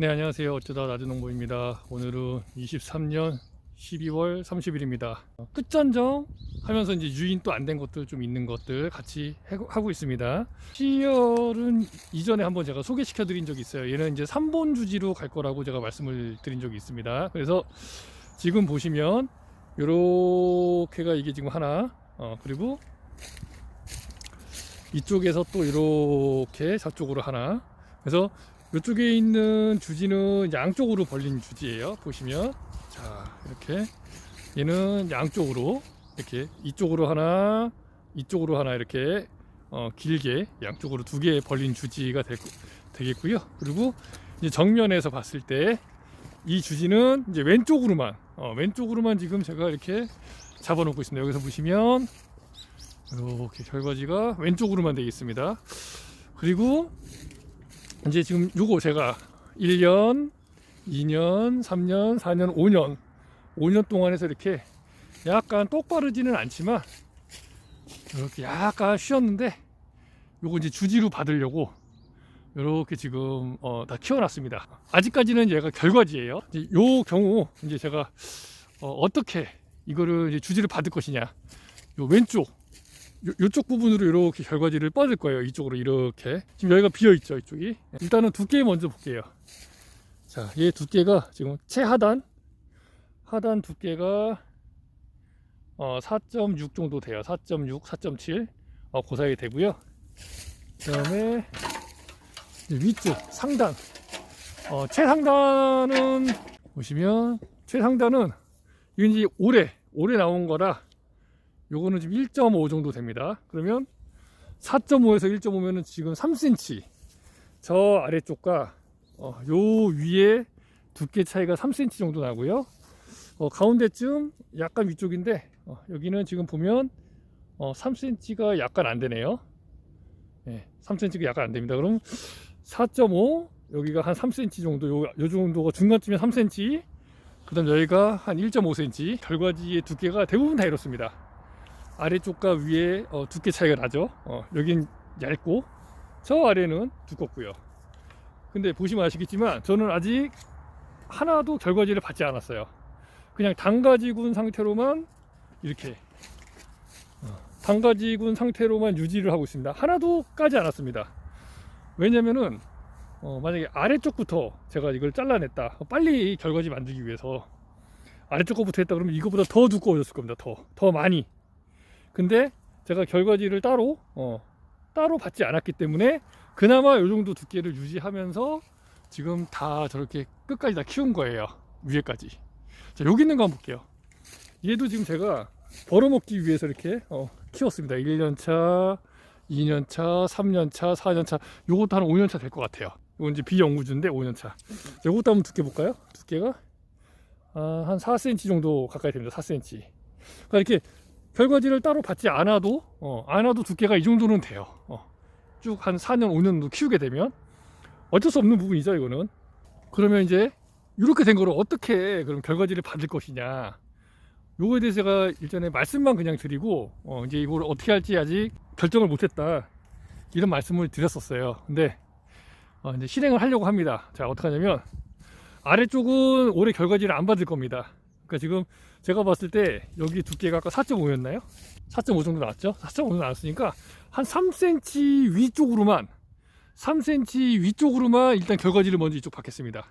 네, 안녕하세요. 어쩌다 나주농부입니다. 오늘은 23년 12월 30일입니다. 끝전정 하면서 이제 유인 또 안 된 것들 좀 있는 것들 같이 하고 있습니다. 시열은 이전에 한번 제가 소개시켜 드린 적이 있어요. 얘는 이제 3본 주지로 갈 거라고 제가 말씀을 드린 적이 있습니다. 그래서 지금 보시면 요렇게가 이게 지금 하나, 어, 그리고 이쪽에서 또 이렇게 저쪽으로 하나. 그래서 이쪽에 있는 주지는 양쪽으로 벌린 주지예요. 보시면 자 이렇게 얘는 양쪽으로 이렇게 이쪽으로 하나, 이쪽으로 하나 이렇게 어, 길게 양쪽으로 두 개 벌린 주지가 될, 되겠고요. 그리고 이제 정면에서 봤을 때 이 주지는 이제 왼쪽으로만 어, 왼쪽으로만 지금 제가 이렇게 잡아놓고 있습니다. 여기서 보시면 이렇게 결과지가 왼쪽으로만 되어 있습니다. 그리고 이제 지금 요거 제가 1년, 2년, 3년, 4년, 5년, 5년 동안 해서 이렇게 약간 똑바르지는 않지만 이렇게 약간 쉬었는데 요거 이제 주지로 받으려고 이렇게 지금 어, 다 키워놨습니다. 아직까지는 얘가 결과지예요. 이제 요 경우 이제 제가 어, 떻게 이거를 이제 주지를 받을 것이냐. 요 왼쪽 요, 요쪽 부분으로 이렇게 결과지를 뻗을 거예요. 이쪽으로 이렇게. 지금 여기가 비어 있죠. 이쪽이. 일단은 두께 먼저 볼게요. 자, 얘 두께가 지금 최하단 하단 두께가 어, 4.6 정도 돼요. 4.6, 4.7. 어, 그 사이 되고요. 그다음에 위쪽 상단. 어, 최상단은 보시면 최상단은 이게 이제 올해 올해 나온 거라 요거는 지금 1.5 정도 됩니다. 그러면 4.5에서 1.5면은 지금 3cm. 저 아래쪽과 어, 요 위에 두께 차이가 3cm 정도 나고요. 어, 가운데쯤 약간 위쪽인데 어, 여기는 지금 보면 어, 3cm가 약간 안 되네요. 예, 3cm가 약간 안 됩니다. 그럼 4.5 여기가 한 3cm 정도 요, 요 정도가 중간쯤에 3cm 그 다음 여기가 한 1.5cm 결과지의 두께가 대부분 다 이렇습니다. 아래쪽과 위에 어, 두께 차이가 나죠. 어, 여긴 얇고 저 아래는 두껍고요. 근데 보시면 아시겠지만 저는 아직 하나도 결과지를 받지 않았어요. 그냥 단가지 군 상태로만 이렇게 어, 단가지 군 상태로만 유지를 하고 있습니다. 하나도 까지 않았습니다. 왜냐면은 어, 만약에 아래쪽부터 제가 이걸 잘라냈다 빨리 결과지 만들기 위해서 아래쪽 거부터 했다 그러면 이거보다 더 두꺼워졌을 겁니다. 더 더 많이 근데 제가 결과지를 따로 어, 따로 받지 않았기 때문에 그나마 이 정도 두께를 유지하면서 지금 다 저렇게 끝까지 다 키운 거예요 위에까지. 자 여기 있는 거 한번 볼게요. 얘도 지금 제가 벌어먹기 위해서 이렇게 어, 키웠습니다. 1년차 2년차 3년차 4년차 요것도 한 5년차 될 것 같아요. 이건 이제 비영구주인데 5년차. 요것도 한번 두께 볼까요? 두께가? 아, 한 4cm 정도 가까이 됩니다 4cm 그러니까 이렇게 결과지를 따로 받지 않아도 어, 않아도 두께가 이 정도는 돼요. 어, 쭉한 4년 5년 정도 키우게 되면 어쩔 수 없는 부분이죠 이거는. 그러면 이제 이렇게 된 거를 어떻게 그럼 결과지를 받을 것이냐. 요거에 대해서 제가 일전에 말씀만 그냥 드리고 어, 이제 이걸 어떻게 할지 아직 결정을 못했다 이런 말씀을 드렸었어요. 근데 어, 이제 실행을 하려고 합니다. 자 어떻게 하냐면 아래쪽은 올해 결과지를 안 받을 겁니다. 그러니까 지금 제가 봤을 때 여기 두께가 아까 4.5였나요? 4.5 정도 나왔죠? 4.5 나왔으니까 한 3cm 위쪽으로만 3cm 위쪽으로만 일단 결과지를 먼저 이쪽 받겠습니다.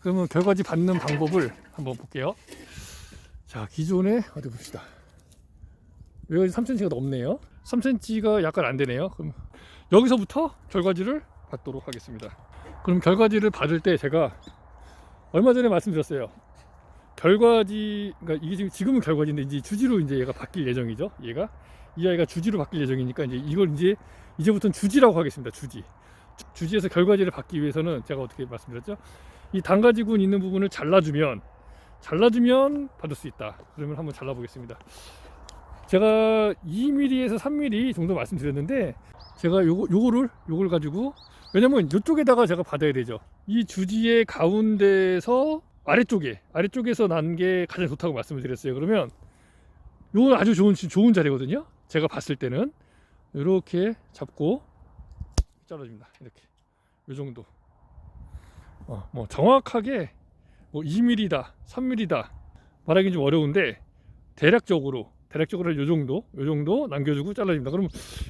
그러면 결과지 받는 방법을 한번 볼게요. 자, 기존에 어디 봅시다. 여기 3cm가 넘네요. 3cm가 약간 안 되네요. 그럼 여기서부터 결과지를 받도록 하겠습니다. 그럼 결과지를 받을 때 제가 얼마 전에 말씀드렸어요. 결과지, 그러니까 이게 지금 지금은 결과지인데 이제 주지로 이제 얘가 바뀔 예정이죠. 얘가 이 아이가 주지로 바뀔 예정이니까 이제 이걸 이제 이제부터는 주지라고 하겠습니다. 주지. 주- 주지에서 결과지를 받기 위해서는 제가 어떻게 말씀드렸죠? 이 단가지군 있는 부분을 잘라주면 잘라주면 받을 수 있다. 그러면 한번 잘라보겠습니다. 제가 2mm에서 3mm 정도 말씀드렸는데 제가 요거 요거를 요걸 가지고 왜냐면 이쪽에다가 제가 받아야 되죠. 이 주지의 가운데서 아래쪽에 아래쪽에서 난 게 가장 좋다고 말씀을 드렸어요. 그러면 요건 아주 좋은 좋은 자리거든요. 제가 봤을 때는 이렇게 잡고 잘라줍니다. 이렇게 요 정도. 어, 뭐 정확하게 뭐 2mm다, 3mm다 말하기 좀 어려운데 대략적으로 대략적으로 요 정도 요 정도 남겨주고 잘라줍니다. 그럼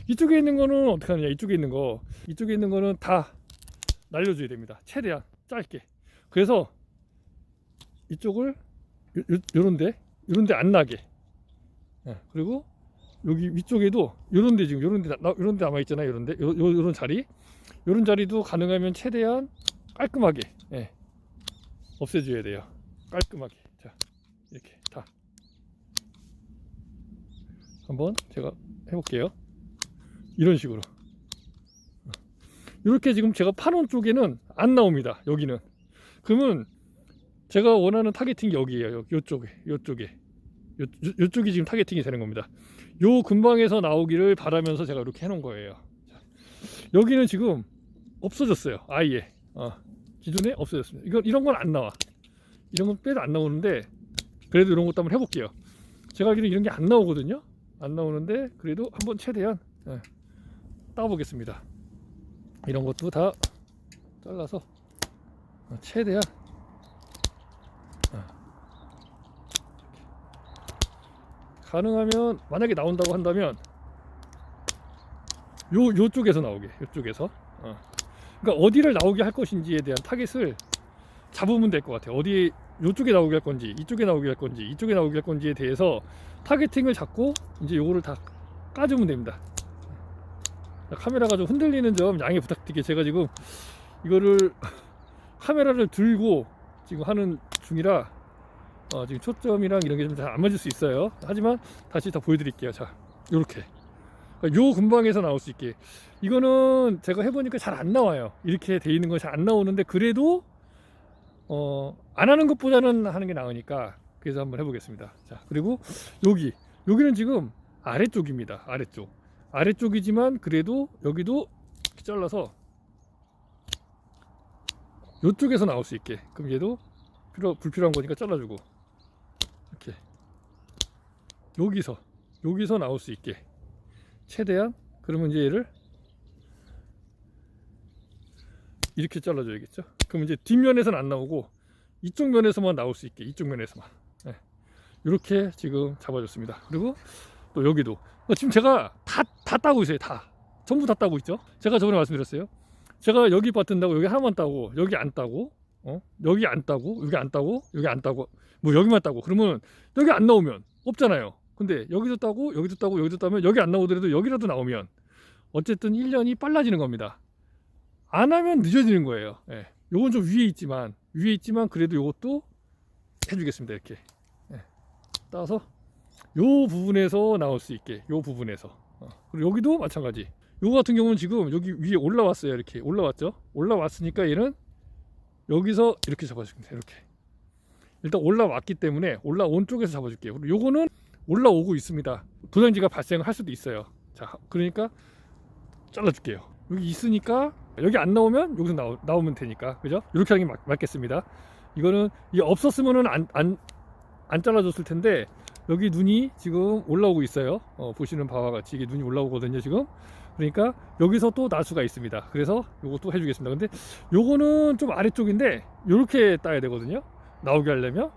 이쪽에 있는 거는 어떻게 하느냐? 이쪽에 있는 거 이쪽에 있는 거는 다 날려줘야 됩니다. 최대한 짧게. 그래서 이쪽을 요, 요, 요런데 요런데 안 나게. 예, 그리고 여기 위쪽에도 요런데 지금 요런데 나- 요런데 남아 있잖아요. 요런데 요, 요 요런 자리 요런 자리도 가능하면 최대한 깔끔하게 예, 없애줘야 돼요. 깔끔하게. 자 이렇게 다 한번 제가 해볼게요. 이런 식으로. 이렇게 지금 제가 파놓은 쪽에는 안 나옵니다. 여기는. 그러면 제가 원하는 타겟팅이 여기에요. 요, 요쪽에, 요쪽에. 요쪽이 지금 타겟팅이 되는 겁니다. 요 근방에서 나오기를 바라면서 제가 이렇게 해놓은 거예요. 자, 여기는 지금 없어졌어요. 아예. 어, 기존에 없어졌습니다. 이건 이런 건 안 나와. 이런 건 빼도 안 나오는데 그래도 이런 것도 한번 해볼게요. 제가 알기로 이런 게 안 나오거든요. 안 나오는데 그래도 한번 최대한 예, 따보겠습니다. 이런 것도 다 잘라서 어, 최대한 어, 가능하면 만약에 나온다고 한다면 요 요쪽에서 나오게 요쪽에서 어. 그러니까 어디를 나오게 할 것인지에 대한 타겟을 잡으면 될 것 같아요. 어디 요쪽에 나오게 할 건지 이쪽에 나오게 할 건지 이쪽에 나오게 할 건지에 대해서 타겟팅을 잡고 이제 요거를 다 까주면 됩니다. 자, 카메라가 좀 흔들리는 점 양해 부탁드릴게요. 제가 지금 이거를 카메라를 들고 지금 하는 중이라 어, 지금 초점이랑 이런 게 좀 잘 안 맞을 수 있어요. 하지만 다시 다 보여드릴게요. 자, 요렇게. 요 근방에서 나올 수 있게. 이거는 제가 해보니까 잘 안 나와요. 이렇게 돼 있는 건 잘 안 나오는데 그래도 어, 안 하는 것보다는 하는 게 나으니까 그래서 한번 해보겠습니다. 자, 그리고 여기 여기는 지금 아래쪽입니다. 아래쪽 아래쪽이지만 그래도 여기도 잘라서 이쪽에서 나올 수 있게 그럼 얘도 필요 불필요한 거니까 잘라주고 이렇게 여기서 여기서 나올 수 있게 최대한 그러면 이제 얘를 이렇게 잘라줘야겠죠. 그럼 이제 뒷면에서는 안 나오고 이쪽 면에서만 나올 수 있게 이쪽 면에서만 네. 이렇게 지금 잡아줬습니다. 그리고 또 여기도 어, 지금 제가 다, 다 따고 있어요. 다 전부 다 따고 있죠. 제가 저번에 말씀드렸어요. 제가 여기 버튼다고 여기 하나만 따고 여기 안 따고 어? 여기 안 따고 여기 안 따고 여기 안 따고 뭐 여기만 따고 그러면 여기 안 나오면 없잖아요. 근데 여기도 따고 여기도 따고 여기도 따면 여기 안 나오더라도 여기라도 나오면 어쨌든 1년이 빨라지는 겁니다. 안 하면 늦어지는 거예요. 예. 요건 좀 위에 있지만 위에 있지만 그래도 요것도 해주겠습니다. 이렇게 예. 따서 요 부분에서 나올 수 있게 요 부분에서 어. 그리고 여기도 마찬가지. 요거 같은 경우는 지금 여기 위에 올라왔어요. 이렇게 올라왔죠. 올라왔으니까 얘는 여기서 이렇게 잡아줍니다. 이렇게 일단 올라왔기 때문에 올라온 쪽에서 잡아줄게요. 그리고 요거는 올라오고 있습니다. 도장지가 발생할 수도 있어요. 자, 그러니까 잘라줄게요. 여기 있으니까 여기 안 나오면 여기서 나오, 나오면 되니까 그죠? 이렇게 하는 게 맞, 맞겠습니다. 이거는 이 없었으면은 안, 안, 안 잘라줬을 텐데 여기 눈이 지금 올라오고 있어요. 어, 보시는 바와 같이 이게 눈이 올라오거든요 지금. 그러니까 여기서 또날 수가 있습니다. 그래서 요것도 해주겠습니다. 근데 요거는 좀 아래쪽인데 요렇게 따야 되거든요. 나오게 하려면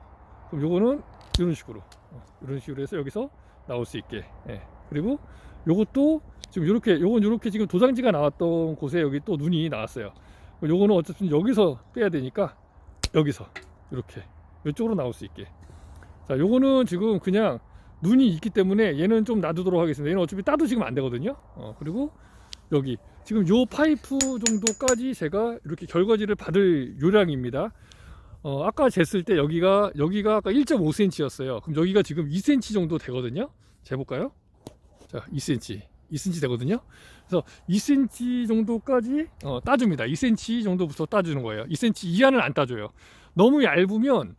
그럼 요거는 이런 식으로 어, 이런 식으로 해서 여기서 나올 수 있게. 예. 그리고 요것도 지금 요렇게 요건 요렇게 지금 도장지가 나왔던 곳에 여기 또 눈이 나왔어요. 요거는 어쨌든 여기서 빼야 되니까 여기서 이렇게 이쪽으로 나올 수 있게. 자, 요거는 지금 그냥 눈이 있기 때문에 얘는 좀 놔두도록 하겠습니다. 얘는 어차피 따도 지금 안 되거든요. 어, 그리고 여기 지금 요 파이프 정도까지 제가 이렇게 결과지를 받을 요량입니다. 어, 아까 쟀을 때 여기가 여기가 아까 1.5cm였어요. 그럼 여기가 지금 2cm 정도 되거든요. 재볼까요? 자, 2cm. 2cm 되거든요. 그래서 2cm 정도까지 어, 따줍니다. 2cm 정도부터 따주는 거예요. 2cm 이하는 안 따줘요. 너무 얇으면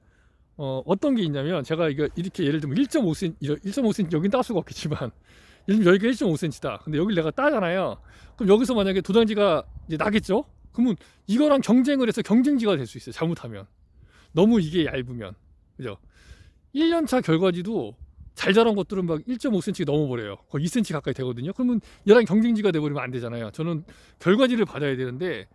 어, 어떤 게 있냐면 제가 이거 이렇게 예를 들면 1.5cm 1.5cm 여긴 따 수가 없겠지만 예를 들면 여기가 1.5cm다. 근데 여기를 내가 따잖아요. 그럼 여기서 만약에 도장지가 이제 나겠죠? 그러면 이거랑 경쟁을 해서 경쟁지가 될 수 있어요. 잘못하면. 너무 이게 얇으면. 그죠? 1년차 결과지도 잘 자란 것들은 막 1.5cm 넘어버려요. 거의 2cm 가까이 되거든요. 그러면 얘랑 경쟁지가 돼버리면 안 되잖아요. 저는 결과지를 받아야 되는데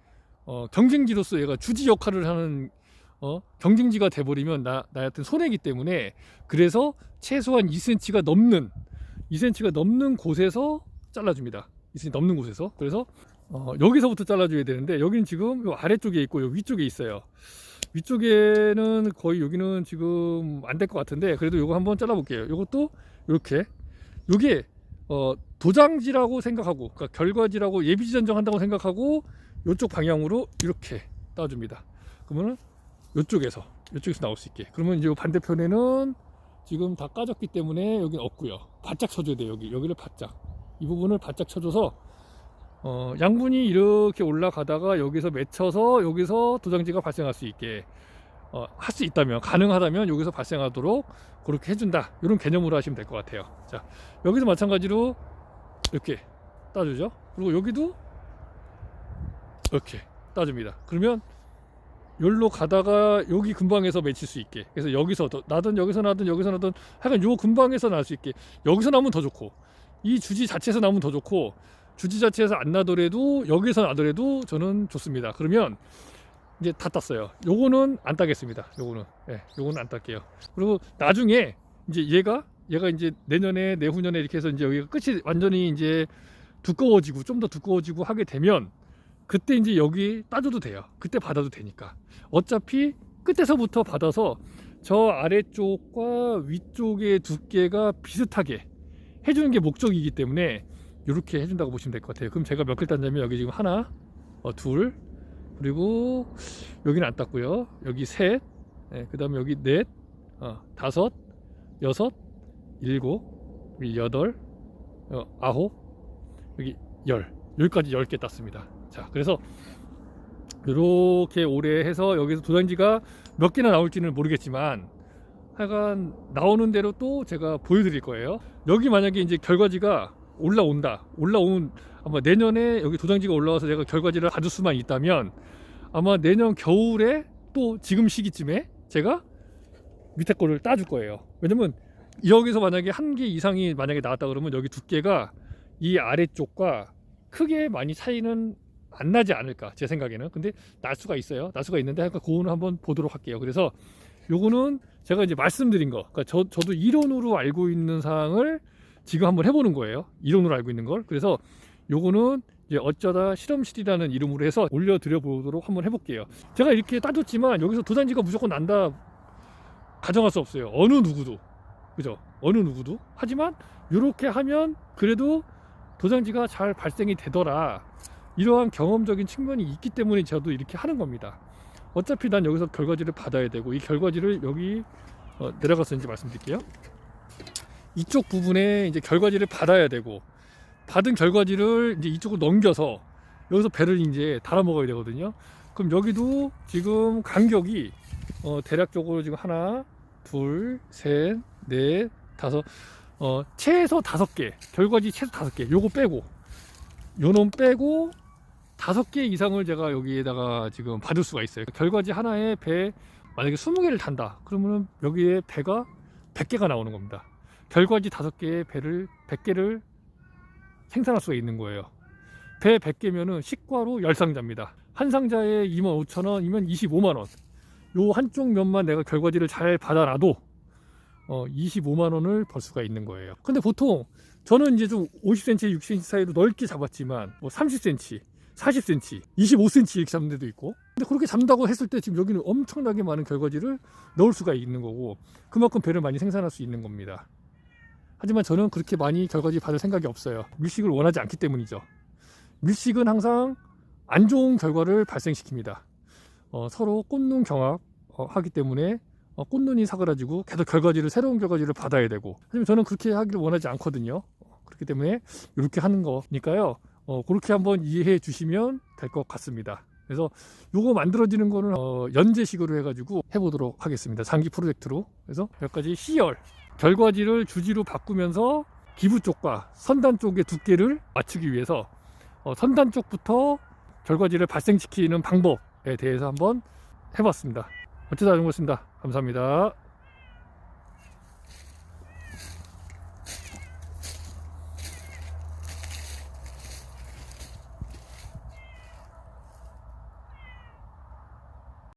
어, 경쟁지로서 얘가 주지 역할을 하는 어, 경쟁지가 돼버리면 나 나한테 손해기 때문에 그래서 최소한 2cm가 넘는 2cm가 넘는 곳에서 잘라줍니다. 2cm 넘는 곳에서 그래서 어, 여기서부터 잘라줘야 되는데 여기는 지금 요 아래쪽에 있고 요 위쪽에 있어요. 위쪽에는 거의 여기는 지금 안 될 것 같은데 그래도 요거 한번 잘라볼게요. 요것도 이렇게 요게 어, 도장지라고 생각하고 그러니까 결과지라고 예비지 전정한다고 생각하고 요쪽 방향으로 이렇게 따줍니다. 그러면은 요쪽에서 요쪽에서 나올 수 있게. 그러면 이제 요 반대편에는 지금 다 까졌기 때문에 여기는 없고요. 바짝 쳐줘야 돼요. 여기 여기를 바짝 이 부분을 바짝 쳐줘서 어, 양분이 이렇게 올라가다가 여기서 맺혀서 여기서 도장지가 발생할 수 있게 어, 할 수 있다면 가능하다면 여기서 발생하도록 그렇게 해준다 이런 개념으로 하시면 될 것 같아요 자 여기서 마찬가지로 이렇게 따주죠 그리고 여기도 이렇게 따줍니다 그러면 여기로 가다가 여기 근방에서 맺힐 수 있게. 그래서 여기서 더- 나든 여기서 나든 여기서 나든 하여간 요 근방에서 날 수 있게. 여기서 나면 더 좋고 이 주지 자체에서 나면 더 좋고 주지 자체에서 안 나더라도 여기서 나더라도 저는 좋습니다. 그러면 이제 다 땄어요. 요거는 안 따겠습니다. 요거는. 예 요거는 안 딸게요. 그리고 나중에 이제 얘가 얘가 이제 내년에 내후년에 이렇게 해서 이제 여기가 끝이 완전히 이제 두꺼워지고 좀 더 두꺼워지고 하게 되면 그때 이제 여기 따줘도 돼요. 그때 받아도 되니까. 어차피 끝에서부터 받아서 저 아래쪽과 위쪽의 두께가 비슷하게 해주는 게 목적이기 때문에 이렇게 해준다고 보시면 될 것 같아요. 그럼 제가 몇 개를 땄냐면 여기 지금 하나 어, 둘 그리고 여기는 안 땄고요. 여기 셋그 다음에 여기 넷 어, 다섯 여섯 일곱 여덟 어, 아홉 여기 열. 여기까지 열 개 땄습니다 자 그래서 이렇게 오래 해서 여기서 도장지가 몇 개나 나올지는 모르겠지만 하여간 나오는 대로 또 제가 보여드릴 거예요. 여기 만약에 이제 결과지가 올라온다 올라온 아마 내년에 여기 도장지가 올라와서 제가 결과지를 받을 수만 있다면 아마 내년 겨울에 또 지금 시기쯤에 제가 밑에 거를 따줄 거예요. 왜냐면 여기서 만약에 한 개 이상이 만약에 나왔다 그러면 여기 두께가 이 아래쪽과 크게 많이 차이는 안 나지 않을까 제 생각에는. 근데 날 수가 있어요. 날 수가 있는데 그러니까 그거는 한번 보도록 할게요. 그래서 요거는 제가 이제 말씀드린 거. 그러니까 저, 저도 이론으로 알고 있는 사항을 지금 한번 해보는 거예요. 이론으로 알고 있는 걸. 그래서 요거는 이제 어쩌다 실험실이라는 이름으로 해서 올려드려 보도록 한번 해볼게요. 제가 이렇게 따졌지만 여기서 도장지가 무조건 난다 가정할 수 없어요. 어느 누구도. 그죠? 어느 누구도. 하지만 이렇게 하면 그래도 도장지가 잘 발생이 되더라 이러한 경험적인 측면이 있기 때문에 저도 이렇게 하는 겁니다. 어차피 난 여기서 결과지를 받아야 되고 이 결과지를 여기 어, 내려가서 이제 말씀드릴게요. 이쪽 부분에 이제 결과지를 받아야 되고 받은 결과지를 이제 이쪽으로 넘겨서 여기서 배를 이제 달아 먹어야 되거든요. 그럼 여기도 지금 간격이 어, 대략적으로 지금 하나 둘 셋 넷 다섯 어, 최소 다섯 개 결과지 최소 다섯 개 요거 빼고 요놈 빼고 다섯 개 이상을 제가 여기에다가 지금 받을 수가 있어요. 결과지 하나에 배 만약에 20개를 단다. 그러면 여기에 배가 100개가 나오는 겁니다. 결과지 다섯 개의 배를 100개를 생산할 수가 있는 거예요. 배 100개면은 식과로 10상자입니다. 한 상자에 25,000원이면 25만 원. 요 한쪽 면만 내가 결과지를 잘 받아놔도 어, 25만 원을 벌 수가 있는 거예요. 근데 보통 저는 이제 좀 50cm, 60cm 사이로 넓게 잡았지만 뭐 30cm, 40cm, 25cm 이렇게 잡는 데도 있고 근데 그렇게 잡는다고 했을 때 지금 여기는 엄청나게 많은 결과지를 넣을 수가 있는 거고 그만큼 배를 많이 생산할 수 있는 겁니다. 하지만 저는 그렇게 많이 결과지 받을 생각이 없어요. 밀식을 원하지 않기 때문이죠. 밀식은 항상 안 좋은 결과를 발생시킵니다. 어, 서로 꽃눈 경합 어, 하기 때문에 어, 꽃눈이 사그라지고 계속 결과지를 새로운 결과지를 받아야 되고 하지만 저는 그렇게 하기를 원하지 않거든요 어, 그렇기 때문에 이렇게 하는 거니까요 어, 그렇게 한번 이해해 주시면 될 것 같습니다 그래서 요거 만들어지는 거는 어, 연재식으로 해가지고 해보도록 하겠습니다 장기 프로젝트로 그래서 여기까지 C열 결과지를 주지로 바꾸면서 기부 쪽과 선단 쪽의 두께를 맞추기 위해서 어, 선단 쪽부터 결과지를 발생시키는 방법에 대해서 한번 해봤습니다 어쩌다 좋은 것입니다. 감사합니다.